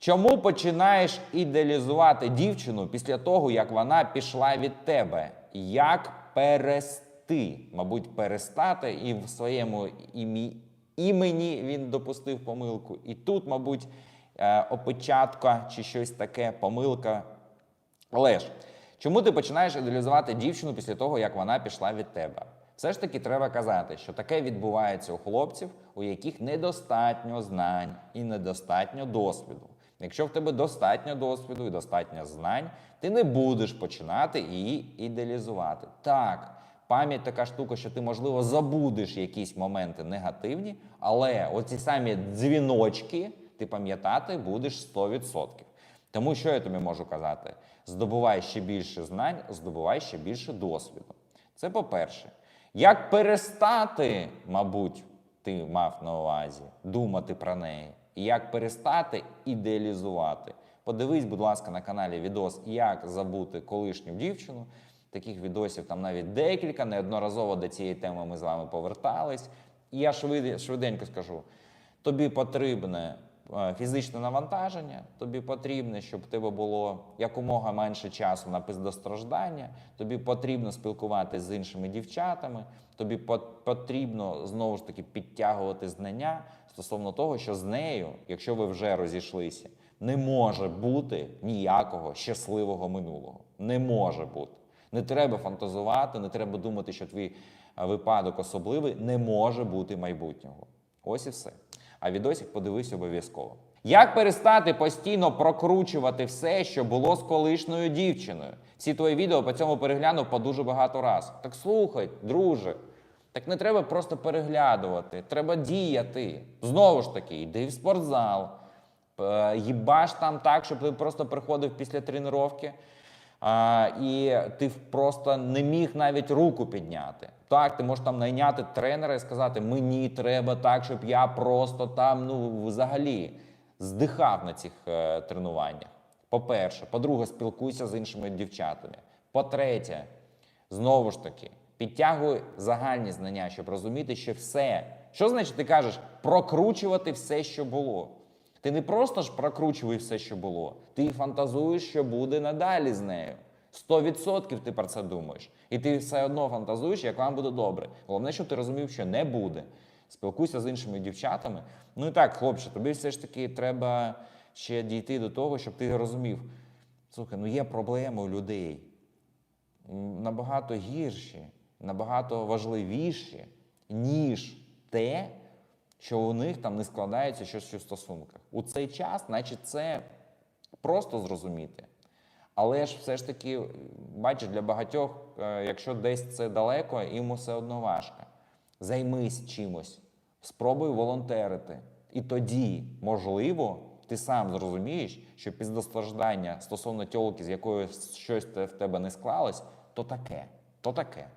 Чому починаєш ідеалізувати дівчину після того, як вона пішла від тебе? Як перести? Мабуть, перестати, і в своєму імі, імені він допустив помилку. І тут, мабуть, е, опечатка чи щось таке, помилка. Але ж, чому ти починаєш ідеалізувати дівчину після того, як вона пішла від тебе? Все ж таки треба казати, що таке відбувається у хлопців, у яких недостатньо знань і недостатньо досвіду. Якщо в тебе достатньо досвіду і достатньо знань, ти не будеш починати її ідеалізувати. Так, пам'ять така штука, що ти, можливо, забудеш якісь моменти негативні, але оці самі дзвіночки ти пам'ятати будеш 100%. Тому що я тобі можу казати? Здобувай ще більше знань, здобувай ще більше досвіду. Це по-перше. Як перестати, мабуть, ти мав на увазі думати про неї, як перестати ідеалізувати. Подивись, будь ласка, на каналі відос, як забути колишню дівчину. Таких відосів там навіть декілька. Неодноразово до цієї теми ми з вами повертались. І я швиденько скажу: тобі потрібне фізичне навантаження, тобі потрібне, щоб тебе було якомога менше часу на пиздостраждання, тобі потрібно спілкуватися з іншими дівчатами, тобі потрібно знову ж таки підтягувати знання стосовно того, що з нею, якщо ви вже розійшлися, не може бути ніякого щасливого минулого. Не може бути. Не треба фантазувати, не треба думати, що твій е, випадок особливий, не може бути майбутнього. Ось і все. А відосик подивись обов'язково. Як перестати постійно прокручувати все, що було з колишньою дівчиною? Всі твої відео по цьому переглянув по дуже багато раз. Так слухай, друже. Так не треба просто переглядувати, треба діяти. Знову ж таки, йди в спортзал, е, їбаш там так, щоб ти просто приходив після тренування. А, і ти просто не міг навіть руку підняти. Так, ти можеш там найняти тренера і сказати, мені треба так, щоб я просто там, ну, взагалі здихав на цих е, тренуваннях. По-перше, по-друге, спілкуйся з іншими дівчатами. По-третє, знову ж таки, підтягуй загальні знання, щоб розуміти, що все. Що значить, ти кажеш, прокручувати все, що було. Ти не просто ж прокручуй все, що було, ти фантазуєш, що буде надалі з нею. 100% ти про це думаєш. І ти все одно фантазуєш, як вам буде добре. Головне, щоб ти розумів, що не буде. Спілкуйся з іншими дівчатами. Ну і так, хлопче, тобі все ж таки треба ще дійти до того, щоб ти розумів. Слухай, ну є проблеми у людей набагато гірші, набагато важливіші, ніж те, що у них там не складається щось у стосунках. У цей час, значить, це просто зрозуміти. Але ж все ж таки, бачиш, для багатьох, е, якщо десь це далеко, їм все одно важко. Займись чимось, спробуй волонтерити. І тоді, можливо, ти сам зрозумієш, що піздостраждання стосовно тьолки, з якою щось в тебе не склалось, то таке, то таке.